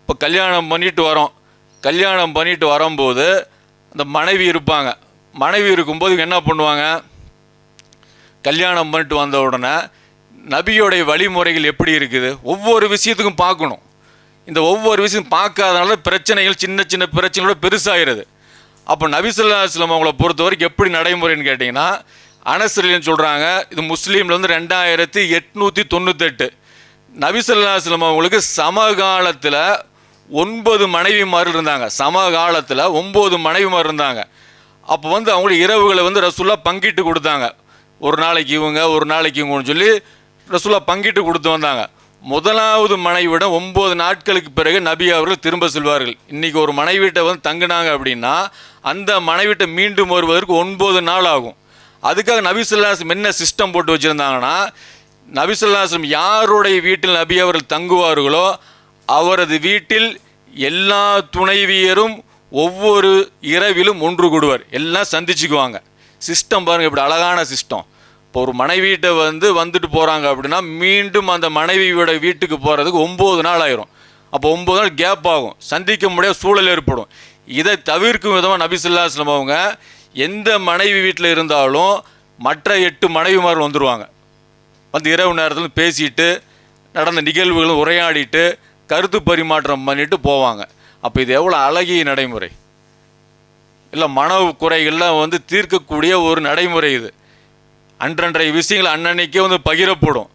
இப்போ கல்யாணம் பண்ணிட்டு வரோம். கல்யாணம் பண்ணிட்டு வரும்போது அந்த மனைவி இருப்பாங்க. மனைவி இருக்கும்போது என்ன பண்ணுவாங்க? கல்யாணம் பண்ணிட்டு வந்த உடனே நபியோடைய வழிமுறைகள் எப்படி இருக்குது? ஒவ்வொரு விஷயத்துக்கும் பார்க்கணும். இந்த ஒவ்வொரு விஷயம் பார்க்காதனால பிரச்சனைகள் சின்ன சின்ன பிரச்சனைகளோட பெருசாகிறது அப்போ நபிசுல்லா இஸ்லாம் அவங்கள பொறுத்த வரைக்கும் எப்படி நடைமுறைன்னு கேட்டிங்கன்னா அனசரின்னு சொல்கிறாங்க இது முஸ்லீமில் வந்து ரெண்டாயிரத்தி எட்நூற்றி தொண்ணூத்தெட்டு. நபிசல்லாஸ்லம் அவங்களுக்கு சமகாலத்தில் ஒன்பது மனைவிமார்கள் இருந்தாங்க. சமகாலத்தில் ஒம்பது மனைவிமார் இருந்தாங்க. அப்போ வந்து அவங்களுக்கு இரவுகளை வந்து ரசூல்லா பங்கிட்டு கொடுத்தாங்க. ஒரு நாளைக்கு இவங்க ஒரு நாளைக்கு இவங்கன்னு சொல்லி ரசூல்லா பங்கிட்டு கொடுத்து வந்தாங்க. முதலாவது மனைவிட ஒம்பது நாட்களுக்கு பிறகு நபி அவர்கள் திரும்ப செல்வார்கள். இன்றைக்கி ஒரு மனைவிட்ட வந்து தங்கினாங்க அப்படின்னா அந்த மனைவிட்ட மீண்டும் வருவதற்கு ஒன்பது நாள் ஆகும். அதுக்காக நபிசுல்லாஸ்லம் என்ன சிஸ்டம் போட்டு வச்சுருந்தாங்கன்னா நபிசுல்லாஸ்லம் யாருடைய வீட்டில் நபி அவர்கள் தங்குவார்களோ அவரது வீட்டில் எல்லா துணைவியரும் ஒவ்வொரு இரவிலும் ஒன்று கூடுவார். எல்லாம் சந்திச்சுக்குவாங்க. சிஸ்டம் பாருங்கள் இப்படி அழகான சிஸ்டம் இப்போ ஒரு மனைவியிட்ட வந்து வந்துட்டு போகிறாங்க அப்படின்னா மீண்டும் அந்த மனைவியோட வீட்டுக்கு போகிறதுக்கு ஒம்பது நாள் ஆயிரும். அப்போ ஒம்பது நாள் கேப் ஆகும். சந்திக்க முடியாத சூழல் ஏற்படும். இதை தவிர்க்கும் விதமாக நபிசுல்லாஸ்லம் அவங்க எந்த மனைவி வீட்டில் இருந்தாலும் மற்ற எட்டு மனைவிமார்கள் வந்துடுவாங்க வந்து இரவு நேரத்தில் பேசிட்டு நடந்த நிகழ்வுகளும் உரையாடிட்டு கருத்து பரிமாற்றம் பண்ணிட்டு போவாங்க. அப்போ இது எவ்வளோ அழகிய நடைமுறை. இல்லை மன குறைகள்லாம் வந்து தீர்க்கக்கூடிய ஒரு நடைமுறை இது. அன்றன்றைய விஷயங்கள் அன்னன்னைக்கே வந்து பகிரப்படும்.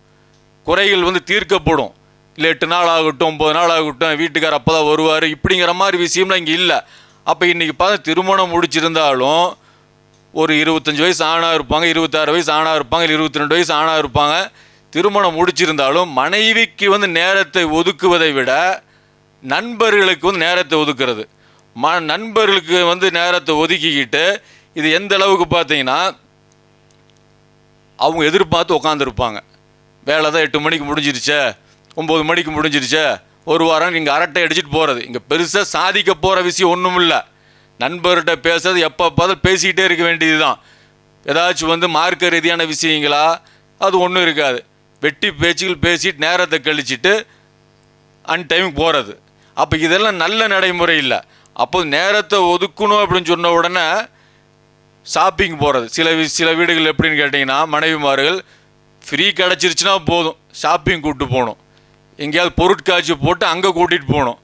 குறைகள் வந்து தீர்க்கப்படும். இல்லை எட்டு நாள் ஆகட்டும் ஒம்பது நாள் ஆகட்டும் வீட்டுக்கார் அப்போ தான் வருவார் இப்படிங்கிற மாதிரி விஷயம்லாம் இங்கே இல்லை. அப்போ இன்றைக்கி பார்த்தா திருமணம் முடிச்சிருந்தாலும் ஒரு இருபத்தஞ்சி வயசு ஆணாக இருப்பாங்க இருபத்தாறு வயசு ஆணாக இருப்பாங்க இல்லை இருபத்தி ரெண்டு வயசு ஆணாக இருப்பாங்க. திருமணம் முடிச்சிருந்தாலும் மனைவிக்கு வந்து நேரத்தை ஒதுக்குவதை விட நண்பர்களுக்கு வந்து நேரத்தை ஒதுக்குறது. ம நண்பர்களுக்கு வந்து நேரத்தை ஒதுக்கிக்கிட்டு இது எந்த அளவுக்கு பார்த்தீங்கன்னா அவங்க எதிர்பார்த்து உட்காந்துருப்பாங்க வேலை தான் எட்டு மணிக்கு முடிஞ்சிருச்சே ஒம்பது மணிக்கு முடிஞ்சிருச்சே ஒரு வாரம் இங்கே அரட்டை அடிச்சிட்டு போகிறது இங்கே பெருசாக சாதிக்க போகிற விஷயம் ஒன்றும் இல்லை நண்பர்கிட்ட பேசுறது எப்போ பார்த்தாலும் பேசிக்கிட்டே இருக்க வேண்டியது தான் ஏதாச்சும் வந்து மார்க்க ரீதியான விஷயங்களா? அது ஒன்றும் இருக்காது. வெட்டி பேச்சுகள் பேசிட்டு நேரத்தை கழிச்சிட்டு அன் டைம் போகிறது அப்போ இதெல்லாம் நல்ல நடைமுறை இல்லை. அப்போ நேரத்தை ஒதுக்கணும் அப்படின்னு சொன்ன உடனே ஷாப்பிங் போகிறது சில வி- சில வீடுகள் எப்படின்னு கேட்டிங்கன்னா மனைவிமார்கள் ஃப்ரீ கிடச்சிருச்சுன்னா போதும். ஷாப்பிங் கூப்பிட்டு போகணும். எங்கேயாவது பொருட்காட்சி போட்டு அங்கே கூட்டிகிட்டு போகணும்.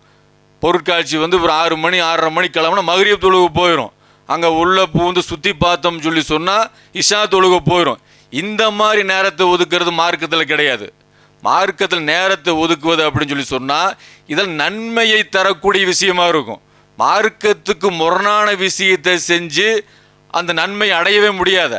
பொருட்காட்சி வந்து ஒரு ஆறு மணி ஆறரை மணி கிளம்புனா மகரியப் தொழுகு போயிடும் அங்கே உள்ள பூந்து சுற்றி பார்த்தோம்னு சொல்லி சொன்னால் இஷா தொழுக போயிடும் இந்த மாதிரி நேரத்தை ஒதுக்கிறது மார்க்கத்தில் கிடையாது. மார்க்கத்தில் நேரத்தை ஒதுக்குவது அப்படின்னு சொல்லி சொன்னால் இதில் நன்மையை தரக்கூடிய விஷயமா இருக்கும். மார்க்கத்துக்கு முரணான விஷயத்தை செஞ்சு அந்த நன்மை அடையவே முடியாத.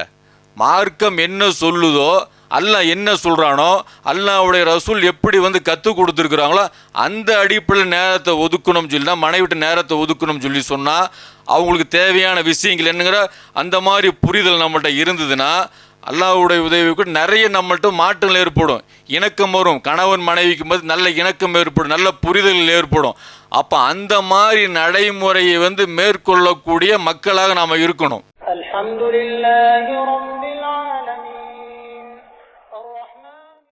மார்க்கம் என்ன சொல்லுதோ அல்லாஹ் என்ன சொல்கிறானோ அல்லாவுடைய ரசூல் எப்படி வந்து கற்றுக் கொடுத்துருக்குறாங்களோ அந்த அடிப்படையில் நேரத்தை ஒதுக்கணும்னு சொல்லி தான் மனைவிட்டு நேரத்தை ஒதுக்கணும்னு சொல்லி சொன்னால் அவங்களுக்கு தேவையான விஷயங்கள் என்னங்கிற அந்த மாதிரி புரிதல் நம்மள்கிட்ட இருந்ததுன்னா அல்லாவுடைய உதவிக்கு நிறைய நம்மள்கிட்ட மாற்றங்கள் ஏற்படும். இணக்கம் வரும். கணவன் மனைவிக்கும் போது நல்ல இணக்கம் ஏற்படும். நல்ல புரிதல்கள் ஏற்படும். அப்போ அந்த மாதிரி நடைமுறையை வந்து மேற்கொள்ளக்கூடிய மக்களாக நாம் இருக்கணும். அலமதுல்லாஹி